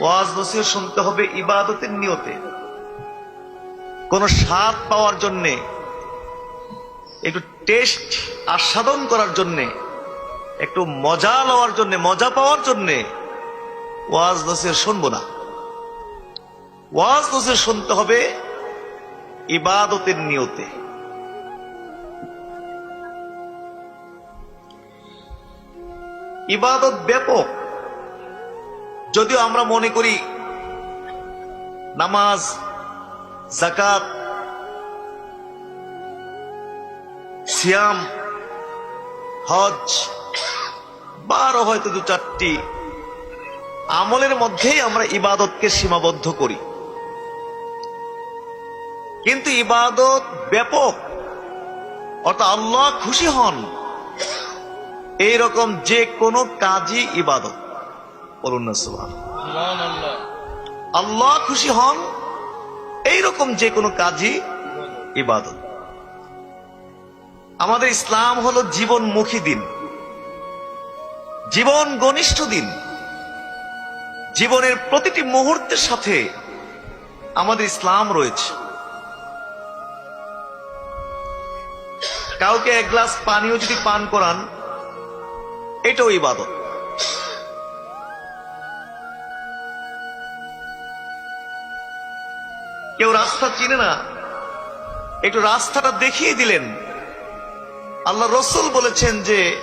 ওয়াজ নসিহত শুনতে হবে ইবাদতের নিয়তে। কোন স্বাদ পাওয়ার জন্যে, একটু টেস্ট আস্বাদন করার জন্যে, একটু মজা লওয়ার জন্যে, মজা পাওয়ার জন্যে ওয়াজ নসিহত শুনব না। ওয়াজ নসিহত শুনতে হবে ইবাদতের নিয়তে। ইবাদত ব্যাপক। যদিও আমরা মনে করি নামাজ জাকাত সিয়াম, হজ বা আরও হয়তো দু চারটি আমলের মধ্যেই আমরা ইবাদতকে সীমাবদ্ধ করি। কিন্তু ইবাদত ব্যাপক, অর্থাৎ আল্লাহ খুশি হন। এইরকম যে কোনো কাজই ইবাদত। বলুন না সুবহান আল্লাহ খুশি হন এইরকম যে কোনো কাজই ইবাদত। আমাদের ইসলাম হলো জীবনমুখী দিন। জীবন ঘনিষ্ঠ দিন। জীবনের প্রতিটি মুহূর্তের সাথে আমাদের ইসলাম রয়েছে। কাউকে এক গ্লাস পানিও যদি পান করান এটাও ইবাদত। কেউ রাস্তা চিনে না। একটু রাস্তাটা দেখিয়ে দিলেন। আল্লাহ রসুল বলেছেন যে,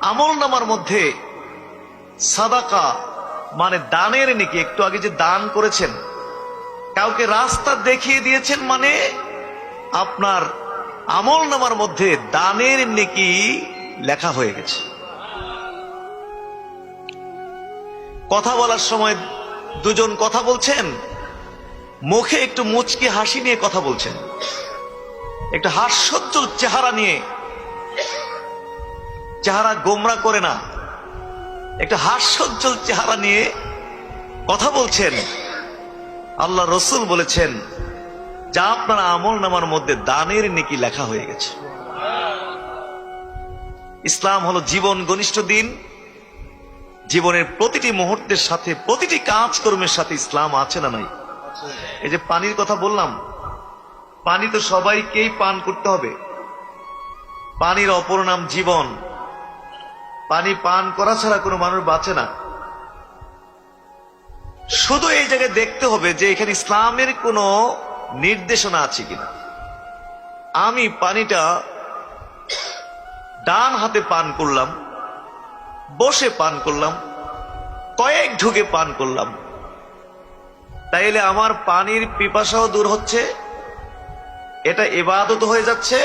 আমল নামার মধ্যে সাদাকা মানে দানের নাকি। একটু আগে যে দান করেছেন, কাউকে রাস্তা দেখিয়ে দিয়েছেন মানে আপনার আমল নামার মধ্যে দানের নেকি লেখা হয়ে গেছে। কথা বলার সময় দুজন কথা বলছেন মুখে একটু মুচকি হাসি নিয়ে কথা বলছেন। একটু হাস্যোজ্জ্বল চেহারা নিয়ে। চেহারা গোমরা করে না। একটু হাস্যোজ্জ্বল চেহারা নিয়ে কথা বলছেন। আল্লাহ রসুল বলেছেন, যা আপনার আমল নামার মধ্যে দানের নেকি লেখা হয়ে গেছে। ইসলাম হলো জীবন ঘনিষ্ঠ দিন। জীবনের প্রতিটি মুহূর্তের সাথে, প্রতিটি কাজকর্মের সাথে ইসলাম আছে না নাই? এই যে পানির কথা বললাম, পানি তো সবাইকেই পান করতে হবে। পানির অপর নাম জীবন। পানি পান করা ছাড়া কোনো মানুষ বাঁচে না। শুধু এই জায়গায় দেখতে হবে যে এখানে ইসলামের কোনো নির্দেশনা আছে কিনা। আমি পানিটা ডান হাতে পান করলাম, বসে পান করলাম, কয়েক ঢুকে পান করলাম। তাইলে আমার পানির পিপাসাও দূর হচ্ছে, এটা এবাদত হয়ে যাচ্ছে,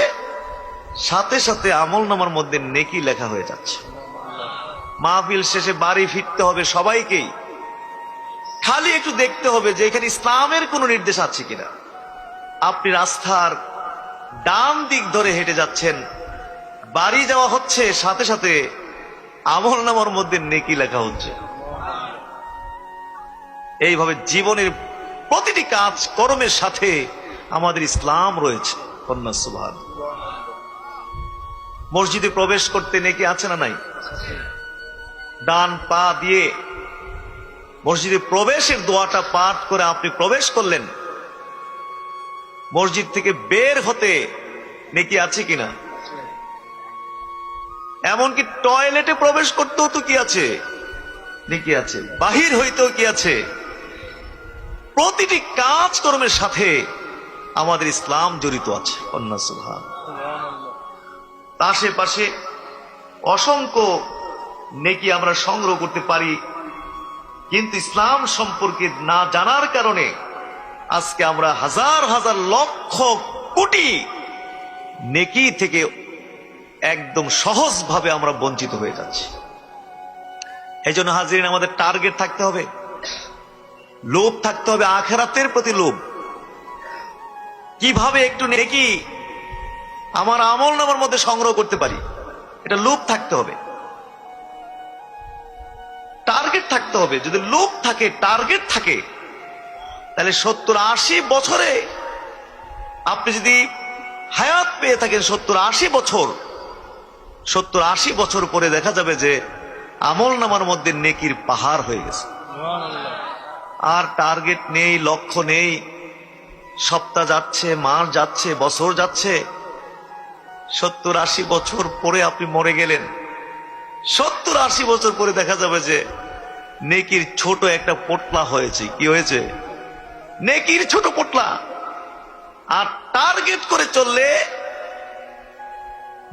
সাথে সাথে আমল নামার মধ্যে নেকি লেখা হয়ে যাচ্ছে। মাহফিল শেষে বাড়ি ফিরতে হবে সবাইকেই। খালি একটু দেখতে হবে যে এখানে ইসলামের কোন নির্দেশ আছে কিনা। আপনি রাস্তার ডান দিক ধরে হেঁটে যাচ্ছেন, বাড়ি যাওয়া হচ্ছে, সাথে সাথে আমল নামার মধ্যে নেকি লেখা হচ্ছে। এইভাবে জীবনের প্রতিটি কাজ, কর্মের সাথে আমাদের ইসলাম রয়েছে। কন্যা সুভান মসজিদে প্রবেশ করতে নেকি আছে না নাই? ডান পা দিয়ে মসজিদে প্রবেশের দোয়াটা পাঠ করে আপনি প্রবেশ করলেন। মসজিদ থেকে বের হতে নেকি আছে কিনা? এমনকি টয়লেটে প্রবেশ করতেও তো কি আছে? নেকি আছে। বাহির হইতেও কি আছে? প্রতিটি কাজকর্মের সাথে আমাদের ইসলাম জড়িত আছে। কন্যা সুহান আশেপাশে অসংখ্য নেকি আমরা সংগ্রহ করতে পারি, কিন্তু ইসলাম সম্পর্কে না জানার কারণে আজকে আমরা হাজার হাজার লক্ষ, কোটি নেকি থেকে একদম সহজভাবে আমরা বঞ্চিত হয়ে যাচ্ছি। এই জন্য হাজিরিন, আমাদের টার্গেট থাকতে হবে। লোভ থাকতে হবে, আখেরাতের প্রতি লোভ। কীভাবে একটু নেকি আমার আমল নামার মধ্যে সংগ্রহ করতে পারি? এটা লোভ থাকতে হবে। টার্গেট থাকতে হবে। যদি লোভ থাকে, টার্গেট থাকে, তাহলে সত্তর আশি বছরে আপনি যদি হায়াত পেয়ে থাকেন সত্তর আশি বছর, সত্তর আশি বছর পরে দেখা যাবে যে আমল নামার মধ্যে নেকির পাহাড় হয়ে গেছে। আর টার্গেট নেই লক্ষ্য নেই। সপ্তাহ যাচ্ছে মাস যাচ্ছে বছর যাচ্ছে। সত্তর আশি বছর পরে আপনি মরে গেলেন। সত্তর আশি বছর পরে দেখা যাবে যে নেকির ছোট একটা পোটলা হয়েছে। কি হয়েছে? নেকির ছোট পোটলা। আর টার্গেট করে চললে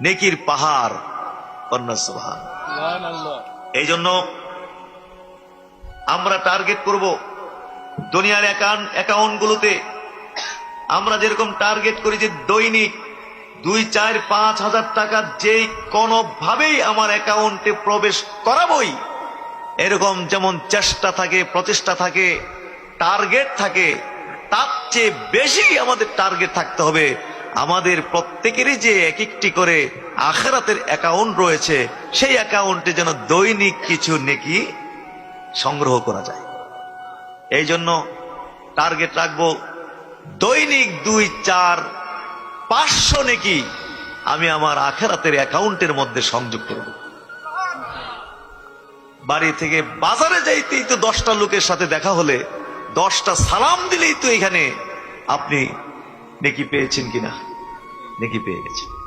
নেকির পাহাড়। কন্যা এই জন্য আমরা টার্গেট করব। দুনিয়ার অ্যাকাউন্ট গুলোতে আমরা যেরকম টার্গেট করি যে দৈনিক দুই, চার, পাঁচ হাজার টাকা যেই কোনোভাবেই আমার অ্যাকাউন্টে প্রবেশ করাবই, এরকম যেমন চেষ্টা থাকে, প্রচেষ্টা থাকে, টার্গেট থাকে, তার চেয়ে বেশি আমাদের টার্গেট থাকতে হবে। আমাদের প্রত্যেকেরই যে এক একটি করে আখেরাতের অ্যাকাউন্ট রয়েছে, সেই অ্যাকাউন্টে যেন দৈনিক কিছু নেকি সংগ্রহ করা যায়। এই জন্য টার্গেট রাখব দৈনিক দুই, চার, পাঁচশো নাকি আমি আমার আখেরাতের অ্যাকাউন্টের মধ্যে সংযোগ করব। বাড়ি থেকে বাজারে যাইতেই তো দশটা লোকের সাথে দেখা হলে দশটা সালাম দিলেই তো এখানে আপনি নেকি পেয়েছেন কিনা? নেকি পেয়ে গেছেন।